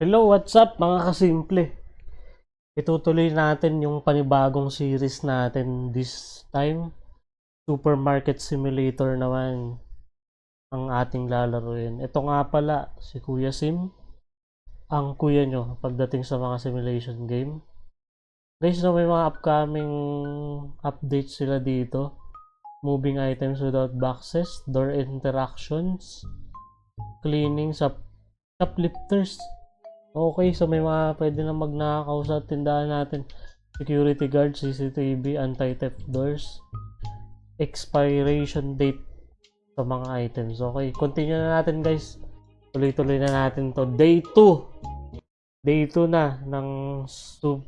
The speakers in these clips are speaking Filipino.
Hello, what's up mga kasimple? Itutuloy natin yung panibagong series natin this time. Supermarket Simulator naman ang ating lalaruin. Ito nga pala, si Kuya Sim, ang kuya nyo pagdating sa mga simulation game. Guys, no, may mga upcoming updates sila dito. Moving items without boxes, door interactions, cleaning sa shoplifters. Okay, so may mga pwede na magnakaw sa tindahan natin. Security guard, CCTV, anti-theft doors, expiration date sa mga items. Okay, continue na natin guys. Tuloy-tuloy na natin to. Day 2. Day 2 na ng su-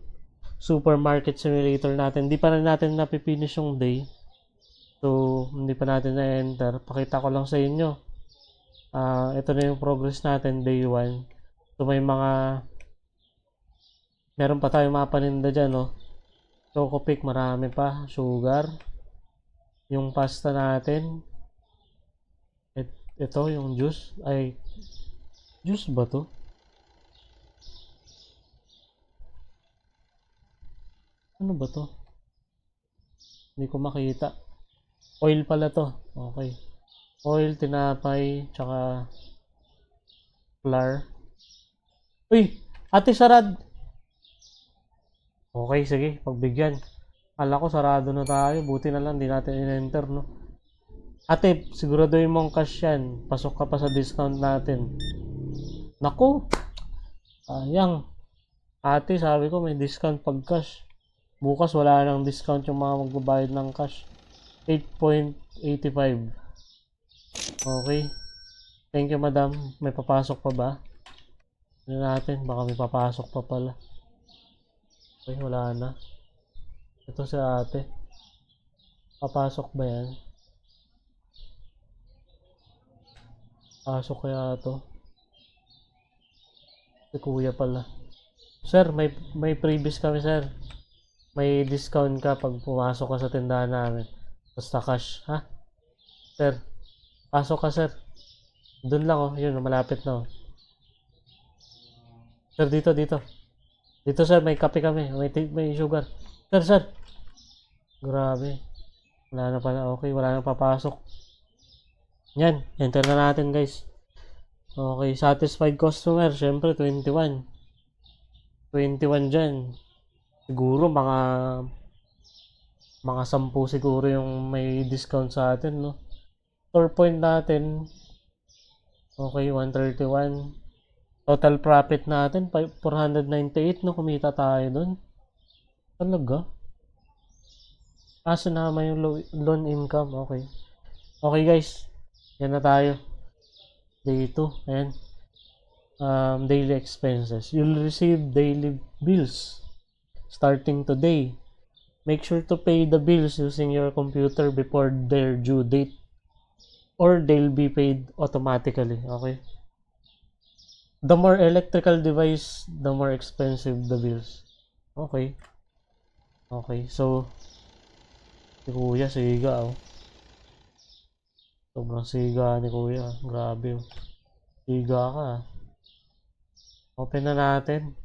supermarket simulator natin. Hindi pa rin natin napipinish yung day. So, hindi pa natin na-enter. Pakita ko lang sa inyo. Ah, ito na yung progress natin, day 1. So may mga meron pa tayong mga paninda dyan, no? Choco pick, marami pa. Sugar. Yung pasta natin. Et, ito, yung juice. Ay, juice ba to? Ano ba to? Hindi ko makita. Oil pala to. Okay. Oil, tinapay, tsaka flour. Uy, ate sarad. Okay, sige, pagbigyan. Kala ko sarado na tayo. Buti na lang, di natin in-enter, no? Ate, siguraduhin mong cash yan. Pasok ka pa sa discount natin. Naku! Sayang. Ate, sabi ko may discount pag cash. Bukas wala nang discount yung mga magbabayad ng cash. 8.85. Okay. Thank you, madam. May papasok pa ba? Ano natin? Baka may papasok pa pala. Okay, wala na. Ito si ate. Papasok ba yan? Pasok kaya to? Si kuya pala. Sir, may may previous kami, sir. May discount ka pag pumasok ka sa tindahan namin. Basta cash, ha? Sir, pasok ka, sir. Doon lang, oh. Yun, malapit na, oh. Sir, dito, dito. Dito, sir, may kape kami. May, may sugar. Sir, sir. Grabe. Wala na pala. Okay, wala na papasok. Yan. Enter na natin, guys. Okay, satisfied customer. Siyempre, 21. 21 dyan. Siguro, mga mga 10 siguro yung may discount sa atin, no? Store point natin. Okay, 131. Total profit natin, pa- 498 no, kumita tayo dun. Talaga? Asa naman yung low, loan income? Okay. Okay guys, yan na tayo. Day 2, ayan. Um, daily expenses. You'll receive daily bills starting today. Make sure to pay the bills using your computer before their due date or they'll be paid automatically. Okay? The more electrical device, the more expensive the bills. Okay. Okay, so si Kuya siga oh. Sobrang siga ni Kuya. Grabe oh. Siga ka. ah. Open na natin.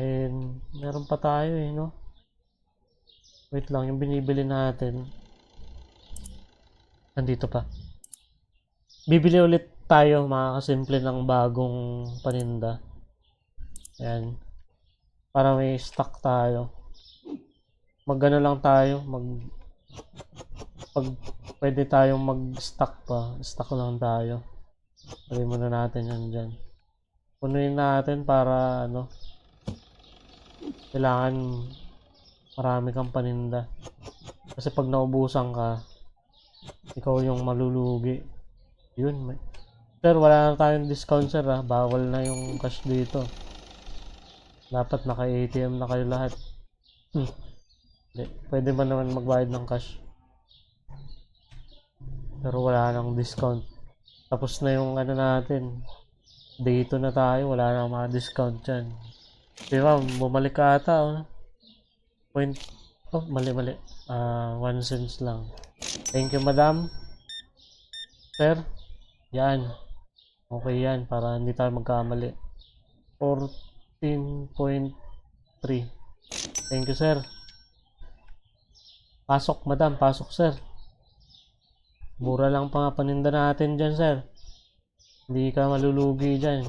And meron pa tayo eh, no? Wait lang, yung binibili natin. Nandito pa. Bibili ulit tayo mga kasimple ng bagong paninda. Ayan. Para may stock tayo. Magano lang tayo, mag pag pwede tayong mag-stock pa, stock lang tayo. Pwede muna natin yan dyan. Punuin natin para ano, kailangan marami kang paninda. Kasi pag naubusan ka, ikaw yung malulugi. Yun, may, Sir, wala na tayong discount sir ha. Bawal na yung cash dito. Dapat naka-ATM na kayo lahat. Hmm. Pwede ba naman magbayad ng cash? Pero wala nang discount. Tapos na yung ano natin. Dito na tayo. Wala nang mga discount dyan. Di ba? Bumalik ka ata. Oh. Point. Oh, mali mali. Ah, one cents lang. Thank you, madam. Sir. Yan. Okay yan, para hindi tayo magkamali. 14.3. Thank you, sir. Pasok, madam. Pasok, sir. Mura lang pa nga paninda natin dyan, sir. Hindi ka malulugi dyan.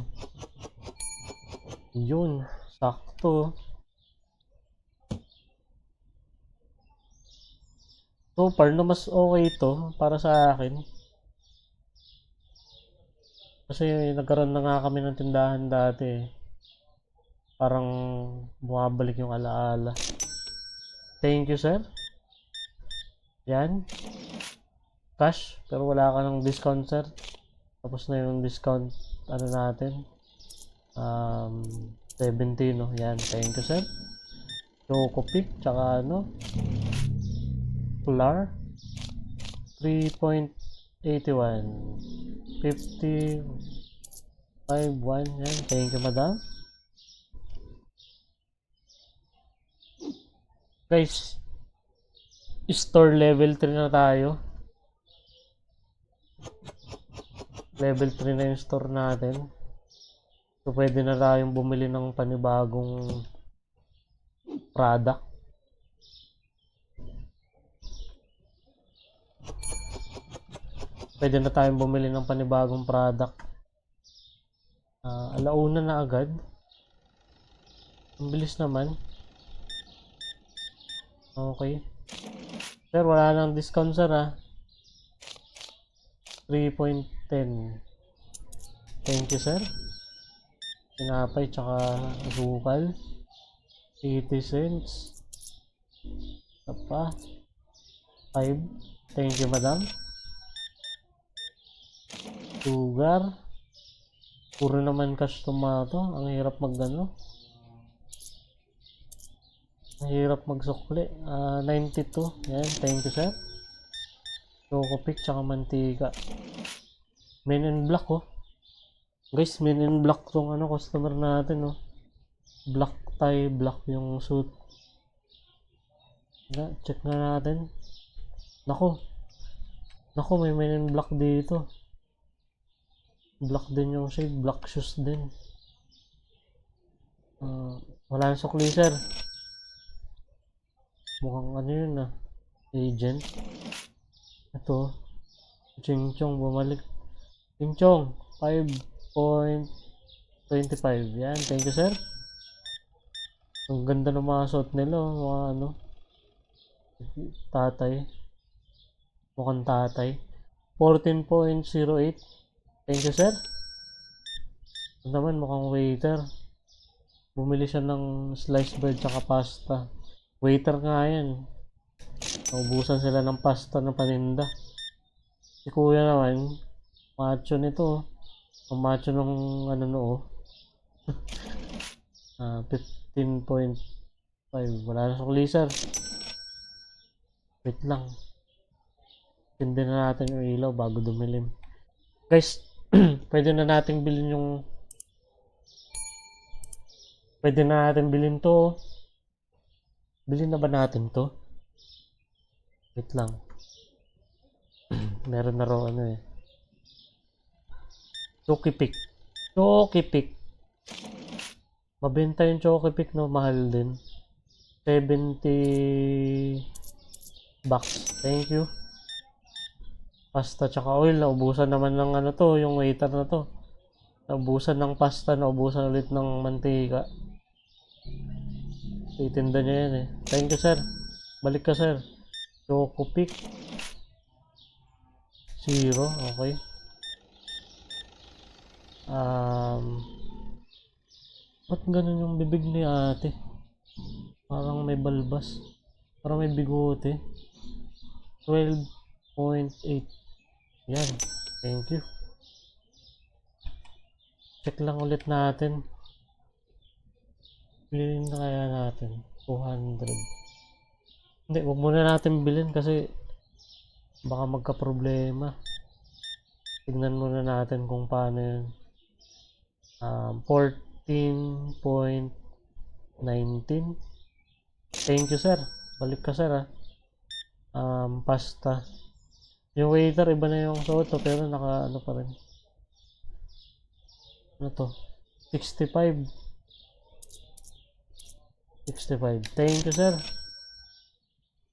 Yun. Sakto. So far, mas okay to para sa akin. Kasi nagkaroon na nga kami ng tindahan dati. Parang bumabalik yung alaala. Thank you, sir. Yan. Cash, pero wala ka ng discount, sir. Tapos na yung discount, ano natin. Um, 70, no? Yan, thank you, sir. Choco Pick, tsaka ano, Polar. 3.81. 50. 5.1. Yan, thank you, madam. Guys, store level 3 na tayo. Level 3 na yung store natin. So, pwede na tayong bumili ng panibagong product. Pwede na tayong bumili ng panibagong product. Ah, alauna na agad. Ang bilis naman. Okay. Sir, wala nang discount sir ah. 3.10. Thank you sir. Pinapay tsaka asukal. 80 cents. Ito pa. 5. Thank you madam. Sugar. Puro naman cash tomato. Ang hirap magano. Ang hirap magsukli. Ah, 92. Yan. Thank you, sir. Choco pick tsaka mantika. Men in black, oh. Guys, men in black tong ano, customer natin, oh. Black tie, black yung suit. Na, check na natin. Nako. Nako, may men in black dito. Black din yung shade, black shoes din. Ah, wala nang sukli, sir. Mukhang ano yun ah. Agent. Ito. Ching Chong bumalik. Ching Chong. 5.25. Yan. Thank you sir. Ang ganda ng mga suot nila. oh, Mga ano. Tatay. Mukhang tatay. 14.08. Thank you sir. Ito naman mukhang waiter. Bumili siya ng sliced bread tsaka pasta. Waiter nga yan. Naubusan sila ng pasta ng paninda. Si kuya naman, macho nito. oh. Ang macho nung ano no. oh. Ah, 15.5. Wala na sukli sir. Wait lang. Tindi na natin yung ilaw bago dumilim. Guys, pwede na nating bilhin yung Pwede na natin bilhin to. Bilhin na ba natin to? Wait lang. Meron na raw ano eh. Choki Pick. Choki Pick. Mabenta yung Choki Pick no, mahal din. 70 bucks. Thank you. Pasta tsaka oil, naubusan naman ng ano to, yung waiter na to. Naubusan ng pasta, naubusan ulit ng mantika. Titinda niya yan eh. Thank you, sir. Balik ka, sir. Choco pick. Zero. Okay. Um, ba't ganun yung bibig ni ate? Parang may balbas. Parang may bigote. 12.8. Yan. Thank you. Check lang ulit natin. Bilhin na kaya natin. 200. Hindi, huwag muna natin bilhin kasi baka magka-problema. Tignan muna natin kung paano yun. Um, 14.19. Thank you, sir. Balik ka, sir, ah. Um, pasta. Yung waiter, iba na yung suot, oh, pero naka, ano pa rin. Ano to? 65. 65. Thank you, sir.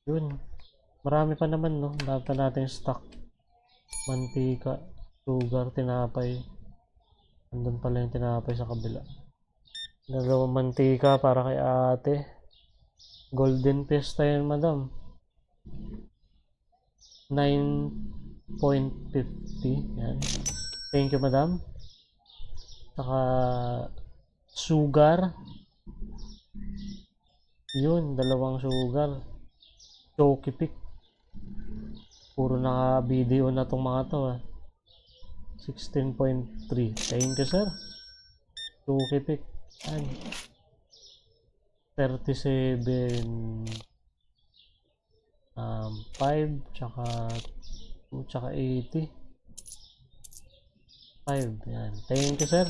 Yun. Marami pa naman, no? Dapat pa natin stock. Mantika, sugar, tinapay. Andun pala yung tinapay sa kabila. Dalawang mantika para kay ate. Golden Fiesta yan, madam. 9.50. Yan. Thank you, madam. Saka sugar. Yun, dalawang sugar. Choky pick. Puro naka-video na tong mga to ah. 16.3. Thank you, sir. Choky pick. Yan. 37 um, 5 tsaka 2 tsaka 80 5 yan. Thank you sir.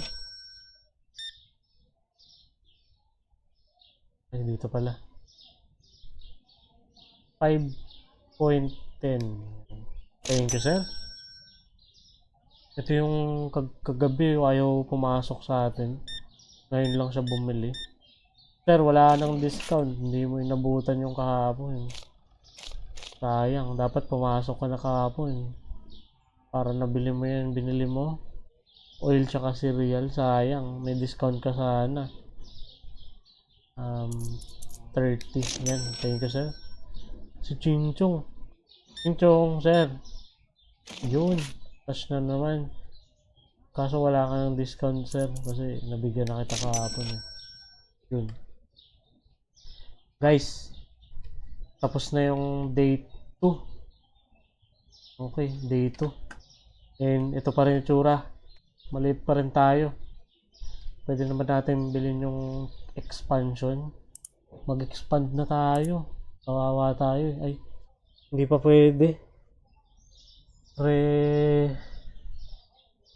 Ay dito pala. 5.10 thank you sir. Ito yung kag kagabi ayaw pumasok sa atin. Ngayon lang siya bumili. Sir, wala nang discount. Hindi mo inabutan yung kahapon. Sayang. Dapat pumasok ka na kahapon. Para nabili mo yan, binili mo. Oil tsaka cereal. Sayang. May discount ka sana. Um, 30. Yan. Thank you, sir. Si Chinchong. Chinchong, sir. Yun. Cash na naman. Kaso wala ka ng discount, sir. Kasi nabigyan na kita kahapon. Eh. Yun. Guys, tapos na yung day 2. Okay, day 2. And ito pa rin yung tsura. Maliit pa rin tayo. Pwede naman natin bilhin yung expansion. Mag-expand na tayo. Kawawa tayo. eh. Ay, hindi pa pwede. Re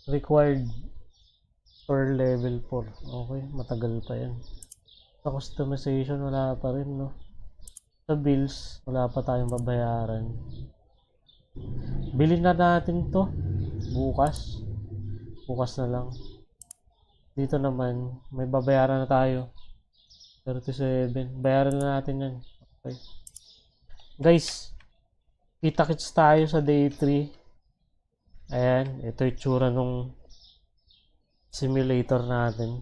required per level 4. Okay, matagal pa yan. Sa customization, wala pa rin, no? Sa bills, wala pa tayong babayaran. Bilhin na natin to bukas. Bukas na lang. Dito naman, may babayaran na tayo. 37. Bayaran na natin yan. Okay. Guys, kita-kits tayo sa day 3. Ayan, ito yung tsura nung simulator natin.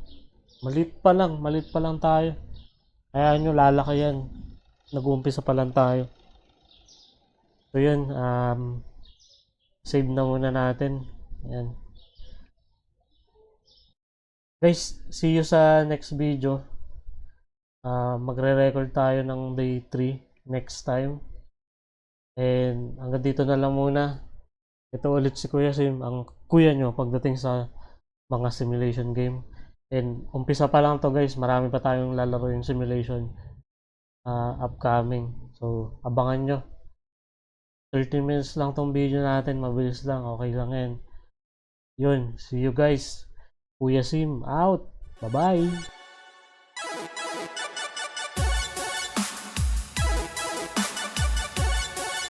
Malit pa lang, malit pa lang tayo. Kaya nyo, lalaki yan. Nag-uumpisa pa lang tayo. So yun, um, save na muna natin. Ayan. Guys, see you sa next video. Ah, magre-record tayo ng day 3 next time. And hanggang dito na lang muna. Ito ulit si Kuya Sim, ang kuya nyo pagdating sa mga simulation game. And umpisa pa lang to guys, marami pa tayong lalaro yung simulation ah, upcoming. So, abangan nyo. 30 minutes lang tong video natin, mabilis lang, okay lang yan. Yun, see you guys. Kuya Sim, out. Bye-bye.